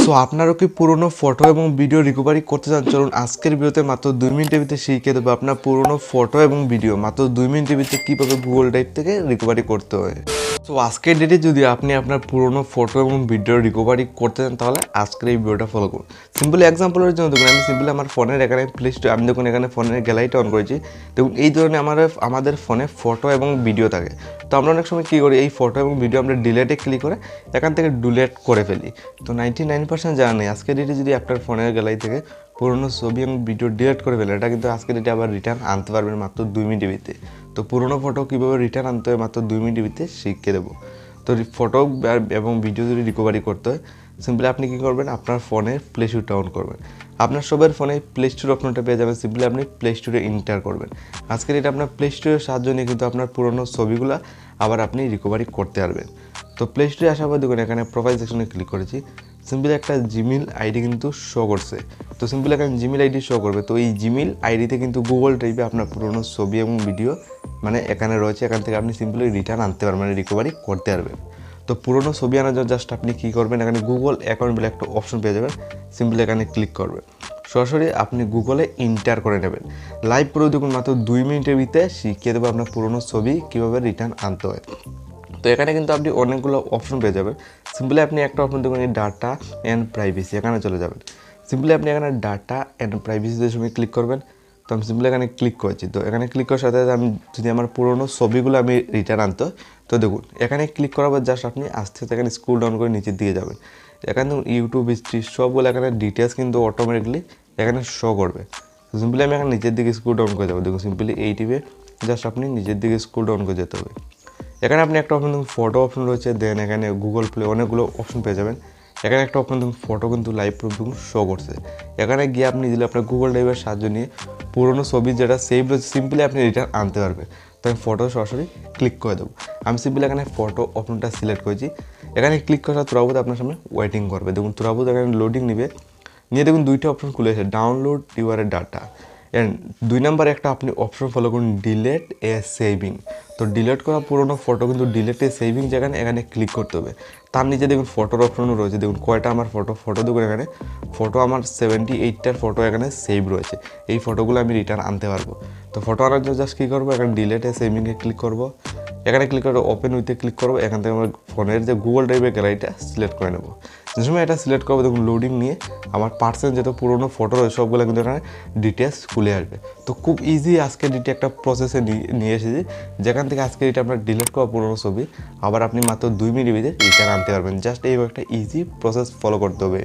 So আপনারও কি পুরনো ফটো এবং ভিডিও রিকভারি করতে চান? চলুন, আজকের ভিডিওতে মাত্র দুই মিনিটের ভিতরে শিখিয়ে দেবো আপনার পুরনো ফটো এবং ভিডিও মাত্র দুই মিনিটের ভিতরে কীভাবে গুগল ড্রাইভ থেকে রিকভারি করতে হয়? সো আজকের ডেটে যদি আপনি আপনার পুরনো ফটো এবং ভিডিও রিকভারি করতে চান, তাহলে আজকের এই ভিডিওটা ফলো করুন। সিম্পল এক্সাম্পলের জন্য দেখুন, আমি সিম্পলি আমার ফোনের এখানে প্লে স্টোর আমি দেখুন এখানে ফোনের গ্যালারিটা অন করেছি। দেখুন, এই ধরনের আমার, আমাদের ফোনে ফটো এবং ভিডিও থাকে। তো আমরা অনেক সময় কী করি, এই ফটো এবং ভিডিও আমরা ডিলেটে ক্লিক করে এখান থেকে ডিলেট করে ফেলি। তো নাইনটি নাইন পার্সেন্ট জানা নেই। আজকের ডেটে যদি আপনার ফোনের গ্যালারি থেকে পুরনো ছবি এবং ভিডিও ডিলেট করে ফেলে, এটা কিন্তু আজকের ডেটে আবার রিটার্ন আনতে পারবেন মাত্র দুই মিনিটের ভিতরে তো পুরনো ফটো কীভাবে রিটার্ন আনতে হয় মাত্র দুই মিনিট ভিতরে শিখিয়ে দেবো। তো ফটো এবং ভিডিও যদি রিকভারি করতে হয় সিম্পলি আপনি কী করবেন? আপনার ফোনে প্লে স্টোরটা অন করবেন। আপনার সবার ফোনে প্লে স্টোর অপশনটা পেয়ে যাবেন। সিম্পলি আপনি প্লে স্টোরে ইন্টার করবেন। আজকের এটা আপনার প্লে স্টোরের সাহায্য নিয়ে কিন্তু আপনার পুরনো ছবিগুলো আবার আপনি রিকভারি করতে পারবেন। তো প্লে স্টোরে আসার পর দেখুন, এখানে প্রোফাইল সেকশনে ক্লিক করেছি। সিম্পলি একটা জিমেল আইডি কিন্তু শো করছে। তো সিম্পলি এখানে জিমেল আইডি শো করবে। তো এই জিমেল আইডিতে কিন্তু গুগল ড্রাইভে আপনার পুরনো ছবি এবং ভিডিও মানে এখানে রয়েছে, এখান থেকে আপনি সিম্পলি রিটার্ন আনতে পারবেন মানে রিকভারি করতে পারবেন। তো পুরনো ছবি আনার জন্য জাস্ট আপনি কী করবেন, এখানে গুগল অ্যাকাউন্ট বলে একটা অপশন পেয়ে যাবেন সিম্পলি এখানে ক্লিক করবেন সরাসরি আপনি গুগলে ইন্টার করে নেবেন। লাইভ পুরো দেখুন, মাত্র দুই মিনিটের ভিতরে শিখিয়ে দেবো আপনার পুরনো ছবি কীভাবে রিটার্ন আনতে হয়। তো এখানে কিন্তু আপনি অনেকগুলো অপশন পেয়ে যাবেন। সিম্পলি আপনি একটা অপশন দেখুন ডাটা অ্যান্ড প্রাইভেসি এখানে চলে যাবেন। সিম্পলি আপনি এখানে ডাটা অ্যান্ড প্রাইভেসিতে সময় ক্লিক করবেন। তো আমি সিম্পলি এখানে ক্লিক করেছি। তো এখানে ক্লিক করার সাথে সাথে আমি যদি আমার পুরোনো ছবিগুলো আমি রিটার্ন আনতো তো দেখুন, এখানে ক্লিক করার পর জাস্ট আপনি আস্তে আস্তে এখানে স্কুল ডাউন করে নিচের দিকে যাবেন। এখানে দেখুন ইউটিউব হিস্ট্রি সবগুলো এখানে ডিটেলস কিন্তু অটোমেটিকলি এখানে শো করবে। তো সিম্পলি আমি এখানে নিচের দিকে স্কুল ডাউন করে যাব। দেখুন সিম্পলি এই টিপে জাস্ট আপনি নিচের দিকে স্কুল ডাউন করে যেতে হবে। এখানে আপনি একটা অপশন দেখুন ফটো অপশন রয়েছে দেন এখানে গুগল প্লে অনেকগুলো অপশন পেয়ে যাবেন। এখানে একটা অপশন দেখুন ফটো কিন্তু লাইভ প্রুফ শো করছে। এখানে গিয়ে আপনি দিলে আপনার গুগল ড্রাইভের সাহায্য নিয়ে পুরোনো ছবি যেটা সেভ রয়েছে সিম্পলি আপনি রিটার্ন আনতে পারবেন। তো আমি ফটো সরাসরি ক্লিক করে দেবো। আমি সিম্পলি এখানে ফটো অপশনটা সিলেক্ট করেছি। এখানে ক্লিক করার তুরাবুত আপনার সামনে ওয়েটিং করবে। দেখুন তুরাবুত এখানে লোডিং নেবে। নিয়ে দেখুন, দুইটা অপশন খুলে এসে ডাউনলোড ইউর ডাটা অ্যান্ড দুই নাম্বার একটা আপনি অপশন ফলো করুন ডিলেট এ সেভিং তো ডিলেট করা পুরোনো ফটো কিন্তু ডিলেট এ সেভিং যেখানে এখানে ক্লিক করতে হবে। তার নিচে দেখুন ফটোর অপশনও রয়েছে। দেখুন কয়টা আমার ফটো ফটো দেখুন এখানে। ফটো আমার সেভেন্টি এইটটার ফটো এখানে সেভ রয়েছে। এই ফটোগুলো আমি রিটার্ন আনতে পারব। তো ফটো আনার জন্য জাস্ট কী করব? এখানে ডিলেট এ সেভিংয়ে ক্লিক করব। এখানে ক্লিক করে ওপেন উইথে ক্লিক করব। এখান থেকে আমার ফোনের যে গুগল ড্রাইভের গ্যালারিটা সিলেক্ট করে নেব। যে সময় এটা সিলেক্ট করব, দেখুন লোডিং নিয়ে আমার পার্সেন যত পুরোনো ফটো রয়েছে, সবগুলো কিন্তু এখানে ডিটেলস খুলে আসবে। তো খুব ইজি আজকে ডিটে একটা প্রসেসে নিয়ে এসেছি। যেখান থেকে আজকে এটা আপনার ডিলিট করা পুরোনো ছবি, আবার আপনি মাত্র দুই মিনিট ভিতরে রিটার্ন আনতে পারবেন। জাস্ট এইভাবে একটা ইজি প্রসেস ফলো করতে হবে।